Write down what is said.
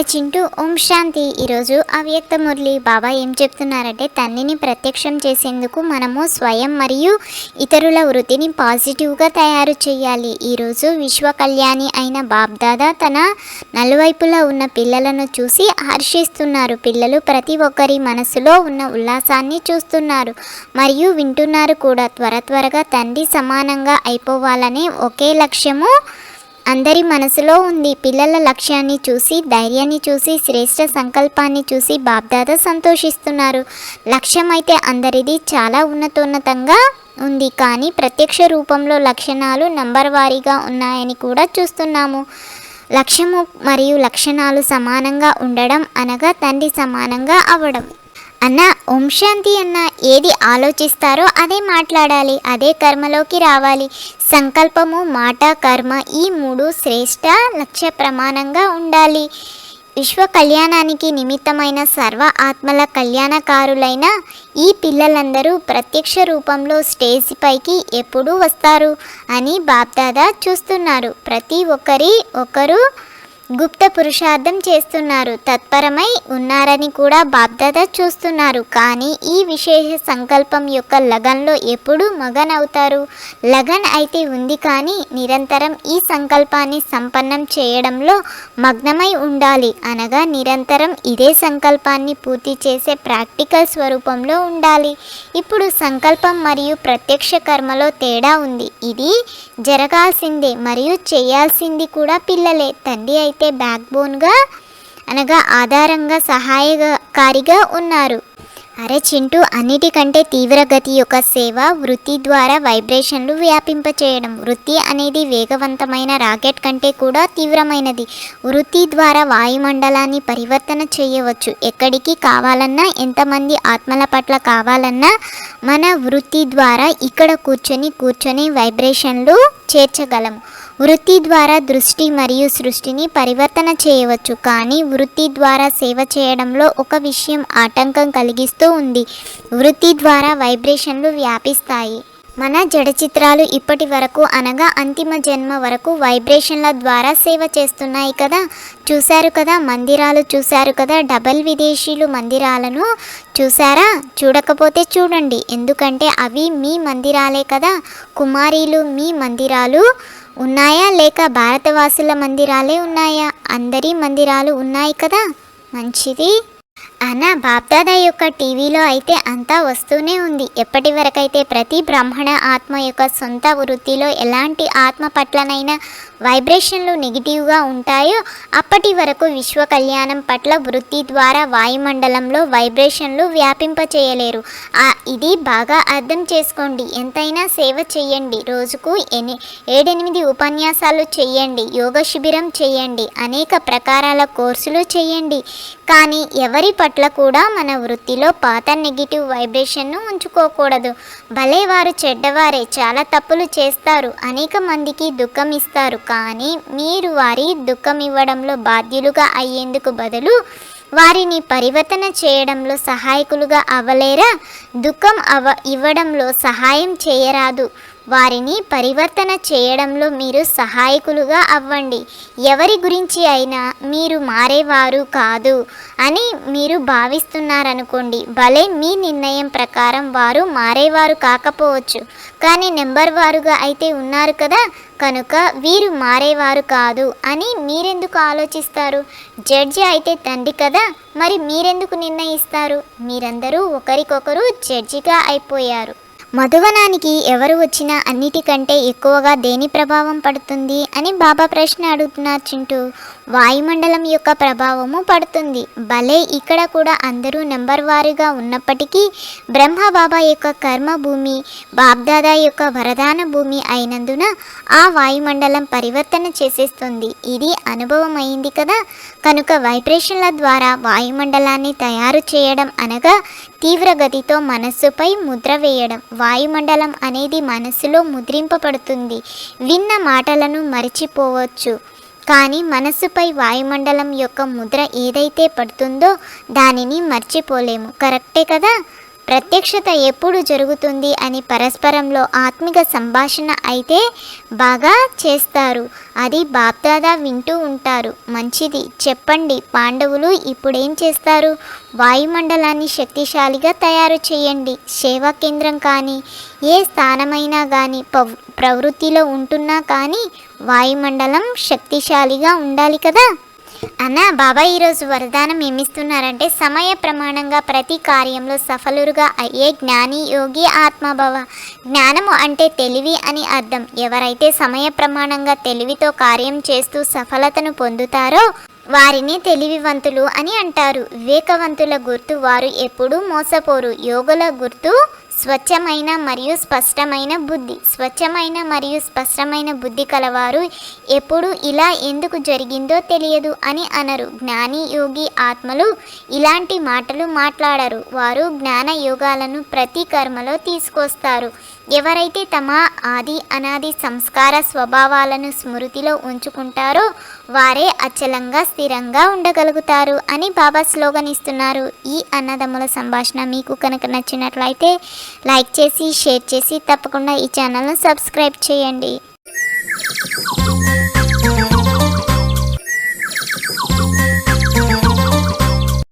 Hi Chintu ఓం శాంతి. ఈరోజు అవ్యక్త మురళి బాబా ఏం చెప్తున్నారంటే తన్నిని ప్రత్యక్షం చేసేందుకు మనము స్వయం మరియు ఇతరుల వృత్తిని పాజిటివ్గా తయారు చేయాలి. ఈరోజు విశ్వ కళ్యాణి అయిన బాబ్దాదా తన నలువైపులా ఉన్న పిల్లలను చూసి హర్షిస్తున్నారు. పిల్లలు ప్రతి ఒక్కరి మనసులో ఉన్న ఉల్లాసాన్ని చూస్తున్నారు. మరియు వింటున్నారు కూడా. త్వర త్వరగా తండ్రి సమానంగా అయిపోవాలనే ఒకే లక్ష్యము అందరి మనసులో ఉంది. పిల్లల లక్ష్యాన్ని చూసి ధైర్యాన్ని చూసి శ్రేష్ట సంకల్పాన్ని చూసి బాబ్దాదా సంతోషిస్తున్నారు. లక్ష్యం అయితే అందరిది చాలా ఉన్నతోన్నతంగా ఉంది. కానీ ప్రత్యక్ష రూపంలో లక్షణాలు నంబర్ వారీగా ఉన్నాయని కూడా చూస్తున్నాము. లక్ష్యము మరియు లక్షణాలు సమానంగా ఉండడం అనగా తండ్రి సమానంగా అవ్వడం అన్న ఓం శాంతి అన్న ఏది ఆలోచిస్తారో అదే మాట్లాడాలి అదే కర్మలోకి రావాలి. సంకల్పము మాట కర్మ ఈ మూడు శ్రేష్ట లక్ష్య ప్రమాణంగా ఉండాలి. విశ్వ కళ్యాణానికి నిమిత్తమైన సర్వ ఆత్మల కళ్యాణకారులైన ఈ పిల్లలందరూ ప్రత్యక్ష రూపంలో స్టేజ్ పైకి ఎప్పుడు వస్తారు అని బాప్దాదా చూస్తున్నారు. ప్రతి ఒక్కరి ఒకరు గుప్త పురుషార్థం చేస్తున్నారు. తత్పరమై ఉన్నారని కూడా బాధ్యత చూస్తున్నారు. కానీ ఈ విశేష సంకల్పం యొక్క లగన్లో ఎప్పుడు మగన్ అవుతారు లగన్ అయితే ఉంది కానీ నిరంతరం ఈ సంకల్పాన్ని సంపన్నం చేయడంలో మగ్నమై ఉండాలి అనగా నిరంతరం ఇదే సంకల్పాన్ని పూర్తి చేసే ప్రాక్టికల్ స్వరూపంలో ఉండాలి. ఇప్పుడు సంకల్పం మరియు ప్రత్యక్ష కర్మలో తేడా ఉంది. ఇది జరగాల్సిందే మరియు చేయాల్సింది కూడా పిల్లలే తండ్రి అయితే బ్యాక్ బోన్గా అనగా ఆధారంగా సహాయకారిగా ఉన్నారు. అరే చింటూ అన్నిటికంటే తీవ్రగతి యొక్క సేవ వృత్తి ద్వారా వైబ్రేషన్లు వ్యాపింపచేయడం. వృత్తి అనేది వేగవంతమైన రాకెట్ కంటే కూడా తీవ్రమైనది. వృత్తి ద్వారా వాయుమండలాన్ని పరివర్తన చేయవచ్చు. ఎక్కడికి కావాలన్నా ఎంతమంది ఆత్మల పట్ల కావాలన్నా మన వృత్తి ద్వారా ఇక్కడ కూర్చొని కూర్చొని వైబ్రేషన్లు చేర్చగలం. వృత్తి ద్వారా దృష్టి మరియు సృష్టిని పరివర్తన చేయవచ్చు కానీ వృత్తి ద్వారా సేవ చేయడంలో ఒక విషయం ఆటంకం కలిగిస్తూ ఉంది. వృత్తి ద్వారా వైబ్రేషన్లు వ్యాపిస్తాయి. మన జడ చిత్రాలు ఇప్పటి వరకు అనగా అంతిమ జన్మ వరకు వైబ్రేషన్ల ద్వారా సేవ చేస్తున్నాయి కదా. చూశారు కదా మందిరాలు చూశారు కదా డబల్ విదేశీలు మందిరాలను చూసారా చూడకపోతే చూడండి. ఎందుకంటే అవి మీ మందిరాలే కదా. కుమారీలు మీ మందిరాలు ఉన్నాయా? లేక భారతవాసుల మందిరాలే ఉన్నాయా? అందరి మందిరాలు ఉన్నాయి కదా? మంచిది. అన్న బాప్దాదా యొక్క టీవీలో అయితే అంతా వస్తూనే ఉంది. ఎప్పటి వరకైతే ప్రతి బ్రాహ్మణ ఆత్మ యొక్క సొంత వృత్తిలో ఎలాంటి ఆత్మ పట్లనైనా వైబ్రేషన్లు నెగిటివ్గా ఉంటాయో అప్పటి వరకు విశ్వ కళ్యాణం పట్ల వృత్తి ద్వారా వాయుమండలంలో వైబ్రేషన్లు వ్యాపింపచేయలేరు. ఆ ఇది బాగా అర్థం చేసుకోండి. ఎంతైనా సేవ చేయండి. రోజుకు ఎని ఏడెనిమిది ఉపన్యాసాలు చేయండి. యోగ శిబిరం చేయండి. అనేక ప్రకారాల కోర్సులు చేయండి. కానీ ఎవరి పట్ల కూడా మన వృత్తిలో పాత నెగిటివ్ వైబ్రేషన్ను ఉంచుకోకూడదు. భలే వారు చెడ్డవారే చాలా తప్పులు చేస్తారు అనేక మందికి దుఃఖం ఇస్తారు కానీ మీరు వారి దుఃఖం ఇవ్వడంలో బాధ్యులుగా అయ్యేందుకు బదులు వారిని పరివర్తన చేయడంలో సహాయకులుగా అవ్వలేరా? దుఃఖం అవ ఇవ్వడంలో సహాయం చేయరాదు. వారిని పరివర్తన చేయడంలో మీరు సహాయకులుగా అవ్వండి. ఎవరి గురించి అయినా మీరు మారేవారు కాదు అని మీరు భావిస్తున్నారనుకోండి. భలే మీ నిర్ణయం ప్రకారం వారు మారేవారు కాకపోవచ్చు. కానీ నెంబర్ వారుగా అయితే ఉన్నారు కదా. కనుక వీరు మారేవారు కాదు అని మీరెందుకు ఆలోచిస్తారు? జడ్జి అయితే తండ్రి కదా. మరి మీరెందుకు నిర్ణయిస్తారు? మీరందరూ ఒకరికొకరు జడ్జిగా అయిపోయారు. మధువనానికి ఎవరు వచ్చినా అన్నిటికంటే ఎక్కువగా దేని ప్రభావం పడుతుంది అని బాబా ప్రశ్న అడుగుతున్నారు చింటూ. వాయుమండలం యొక్క ప్రభావము పడుతుంది. భలే ఇక్కడ కూడా అందరూ నెంబర్ వారీగా ఉన్నప్పటికీ బ్రహ్మ బాబా యొక్క కర్మ భూమి బాబ్దాదా యొక్క వరదాన భూమి అయినందున ఆ వాయుమండలం పరివర్తన చేసేస్తుంది. ఇది అనుభవం అయింది కదా? కనుక వైబ్రేషన్ల ద్వారా వాయుమండలాన్ని తయారు చేయడం అనగా తీవ్రగతితో మనస్సుపై ముద్ర వేయడం. వాయుమండలం అనేది మనస్సులో ముద్రింపబడుతుంది. విన్న మాటలను మరిచిపోవచ్చు. కానీ మనస్సుపై వాయుమండలం యొక్క ముద్ర ఏదైతే పడుతుందో దానిని మర్చిపోలేము. కరెక్టే కదా? ప్రత్యక్షత ఎప్పుడు జరుగుతుంది అని పరస్పరంలో ఆత్మిక సంభాషణ అయితే బాగా చేస్తారు. అది బాప్దాదా వింటూ ఉంటారు. మంచిది. చెప్పండి. పాండవులు ఇప్పుడేం చేస్తారు? వాయుమండలాన్ని శక్తిశాలిగా తయారు చేయండి. సేవా కేంద్రం కానీ ఏ స్థానమైనా కానీ పవ్ ప్రవృత్తిలో ఉంటున్నా కానీ వాయుమండలం శక్తిశాలిగా ఉండాలి కదా? అన్న బాబా ఈరోజు వరదానం ఏమిస్తున్నారంటే సమయ ప్రమాణంగా ప్రతి కార్యంలో సఫలురుగా అయ్యే జ్ఞాని యోగి ఆత్మభవ. జ్ఞానము అంటే తెలివి అని అర్థం. ఎవరైతే సమయ ప్రమాణంగా తెలివితో కార్యం చేస్తూ సఫలతను పొందుతారో వారిని తెలివివంతులు అని అంటారు. వివేకవంతుల గుర్తు వారు ఎప్పుడూ మోసపోరు. యోగుల గుర్తు స్వచ్ఛమైన మరియు స్పష్టమైన బుద్ధి. స్వచ్ఛమైన మరియు స్పష్టమైన బుద్ధి కలవారు ఎప్పుడు ఇలా ఎందుకు జరిగిందో తెలియదు అని అనరు. జ్ఞాని యోగి ఆత్మలు ఇలాంటి మాటలు మాట్లాడరు. వారు జ్ఞాన యోగాలను ప్రతి కర్మలో తీసుకొస్తారు. ఎవరైతే తమ ఆది అనాది సంస్కార స్వభావాలను స్మృతిలో ఉంచుకుంటారో వారే అచలంగా స్థిరంగా ఉండగలుగుతారు అని బాబా స్లోగన్ ఇస్తున్నారు ఈ అన్నదమ్ముల సంభాషణ మీకు కనుక నచ్చినట్లయితే లైక్ చేసి షేర్ చేసి తప్పకుండా ఈ ఛానల్ను సబ్స్క్రైబ్ చేయండి.